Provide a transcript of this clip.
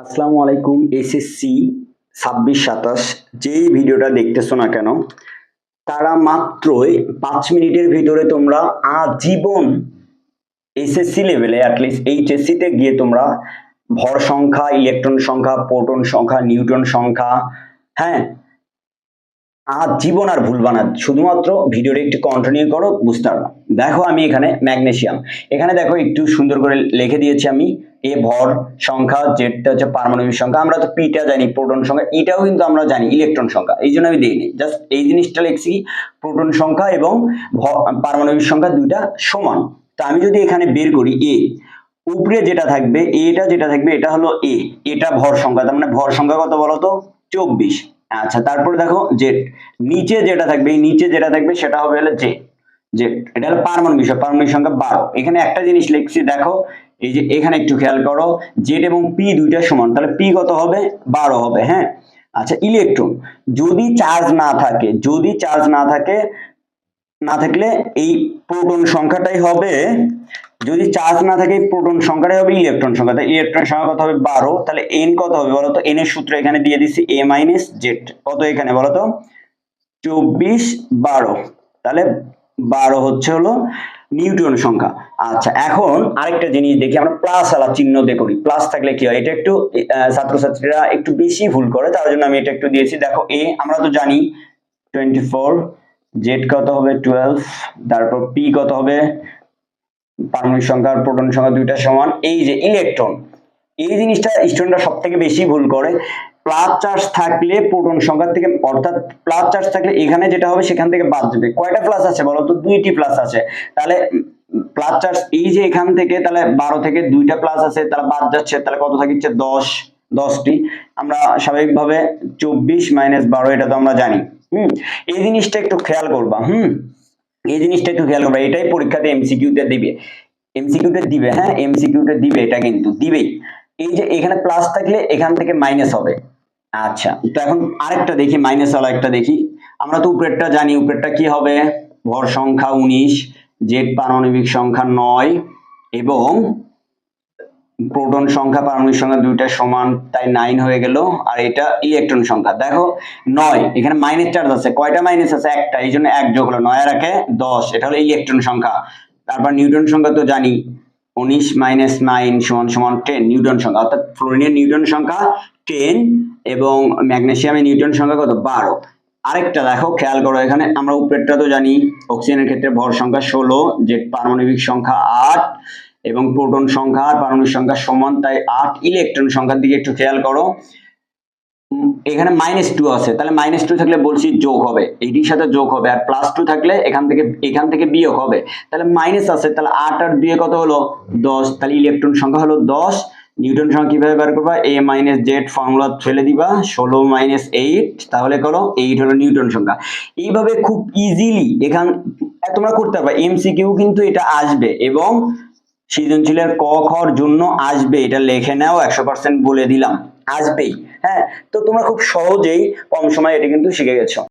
আসসালামু আলাইকুম, এসএসসি ছাব্বিশ সাতাশ। যেই ভিডিওটা দেখতেছো না কেন, তারা মাত্রই পাঁচ মিনিটের ভিতরে তোমরা আজীবন এসএসসি লেভেলে অ্যাটলিস্ট এইচএসসিতে গিয়ে তোমরা ভর সংখ্যা ইলেকট্রন সংখ্যা প্রোটন সংখ্যা নিউটন সংখ্যা হ্যাঁ আজীবন আর ভুলবা না শুধুমাত্র ভিডিওটা একটু কন্টিনিউ করো, বুঝতে পারবা দেখো আমি এখানে ম্যাগনেশিয়াম এখানে দেখো একটু সুন্দর করে লিখে দিয়েছি আমি, এ ভর সংখ্যা, যেটা হচ্ছে পারমাণবিক সংখ্যা। আমরা তো পিটা জানি, প্রোটন সংখ্যা, এটাও কিন্তু আমরা জানি ইলেকট্রন সংখ্যা। এই জন্য আমি দিইনি। জাস্ট এই জিনিসটা লিখছি, প্রোটন সংখ্যা এবং পারমাণবিক সংখ্যা দুইটা সমান। তা আমি যদি এখানে বের করি, এ, উপরে যেটা থাকবে এটা যেটা থাকবে, এটা হলো এ। এটা ভর সংখ্যা, তার মানে ভর সংখ্যা কত বলো তো? চব্বিশ। আচ্ছা তারপরে দেখো জেড নিচে যেটা থাকবে, এই নিচে যেটা থাকবে সেটা হবে হলো জে যে এটা হলো পারমাণবিক সংখ্যা পারমাণবিক সংখ্যা বারো। এখানে একটা জিনিস লিখছি, দেখো, এই যে এখানে একটু খেয়াল করো জেড এবং পি দুইটা সমান, তাহলে পি কত হবে? বারো হবে হ্যাঁ? আচ্ছা ইলেকট্রন যদি চার্জ না থাকে, যদি চার্জ না থাকে না থাকলে এই প্রোটন সংখ্যাটাই হবে, যদি চার্জ না থাকে প্রোটন সংখ্যাটাই হবে ইলেকট্রন সংখ্যা। তাহলে ইলেকট্রন সংখ্যা কত হবে? বারো। তাহলে এন কত হবে বলো তো? এন এর সূত্র এখানে দিয়ে দিচ্ছি এ মাইনাস জেড কত এখানে বলো তো? চব্বিশ, বারো। তাহলে বারো হচ্ছে হলো নিউট্রন সংখ্যা। আচ্ছা এখন আরেকটা জিনিস দেখি, আমরা প্লাস আলা চিহ্ন দিয়ে করি। প্লাস থাকলে কি হয়? এটা একটু ছাত্রছাত্রীরা একটু বেশি ভুল করে, তার জন্য আমি এটা একটু দিয়েছি। দেখো এ আমরা তো জানি টোয়েন্টি ফোর জেড কত হবে টুয়েলভ তারপর পি কত হবে? পারমাণবিক সংখ্যা আর প্রোটন সংখ্যা দুইটা সমান। এই যে ইলেকট্রন এই জিনিসটা স্টুডেন্টরা সব থেকে বেশি ভুল করে। প্লাস চার্জ থাকলে প্রোটন সংখ্যা থেকে, অর্থাৎ প্লাস চার্জ থাকলে এখানে যেটা হবে সেখান থেকে বাদ যাবে কয়টা প্লাস আছে বলো তো? দুইটি প্লাস আছে। তাহলে প্লাস চার্জ এই যে এখান থেকে, তাহলে বারো থেকে দুইটা প্লাস আছে, তাহলে বাদ যাচ্ছে, তাহলে কত থাকছে দশ। দশটি। আমরা স্বাভাবিকভাবে চব্বিশ মাইনাস বারো, এটা তো আমরা জানি। হুম? এই জিনিসটা একটু খেয়াল করবা, হুম? এই জিনিসটা একটু খেয়াল করবা, এটাই পরীক্ষাতে এমসিকিউ তে দিবে। এমসিকিউ তে দিবে হ্যাঁ? এমসিকিউ তে দিবে, এটা কিন্তু দিবেই। এই যে এখানে প্লাস থাকলে এখান থেকে মাইনাস হবে। আচ্ছা তো এখন আরেকটা দেখি মাইনাস ওয়ালা একটা দেখি। আমরা তো উপরেরটা জানি, উপরেরটা কি হবে? ভর সংখ্যা উনিশ জেড পারমাণবিক সংখ্যা নয়, এবং প্রোটন সংখ্যা পারমাণবিক সংখ্যা দুইটা সমান, তাই নাইন হয়ে গেল, আর এটা ইলেকট্রন সংখ্যা। দেখো, নয়, এখানে মাইনাস চার্জ আছে। কয়টা মাইনাস আছে? একটা, এই জন্য এক যোগ হলো নয় একে দশ, এটা হলো ইলেকট্রন সংখ্যা। তারপর নিউটন সংখ্যা তো জানি, উনিশ মাইনাস নাইন সমান সমান টেন নিউটন সংখ্যা। অর্থাৎ ফ্লোরিনের নিউটন সংখ্যা টেন এবং ম্যাগনেসিয়ামের নিউটন সংখ্যা কত? বারো। আরেকটা দেখো, খেয়াল করো, এখানে আমরা উপরেরটা তো জানি অক্সিজেনের ক্ষেত্রে ভর সংখ্যা ষোলো জেড পারমাণবিক সংখ্যা আট এবং প্রোটন সংখ্যা আর পারমাণবিক সংখ্যা সমান, তাই আট ইলেকট্রন সংখ্যার দিকে একটু খেয়াল করো। এখানে মাইনাস টু আছে, তাহলে মাইনাস টু থাকলে বলছি যোগ হবে এইটির সাথে যোগ হবে, আর প্লাস টু থাকলে এখান থেকে এখান থেকে বিয়োগ হবে। তাহলে মাইনাস আছে, তাহলে আট আর দুয়ে কত হলো? দশ। তাহলে ইলেকট্রন সংখ্যা হলো দশ নিউটন সংখ্যা কীভাবে বের করবা? এ মাইনাস জেড ফর্মুলা ফেলে দিবা, ষোলো মাইনাস এইট তাহলে করো এইট হলো নিউটন সংখ্যা। এইভাবে খুব ইজিলি এখান তোমরা করতে পারবে এমসিকিউ কিন্তু এটা আসবে, এবং সৃজনশীলের ক খর জন্য আসবে। এটা লিখে নাও, একশো পার্সেন্ট বলে দিলাম। আসবেই। হ্যাঁ? তো তোমরা খুব সহজেই কম সময়ে এটা কিন্তু শিখে গেছো।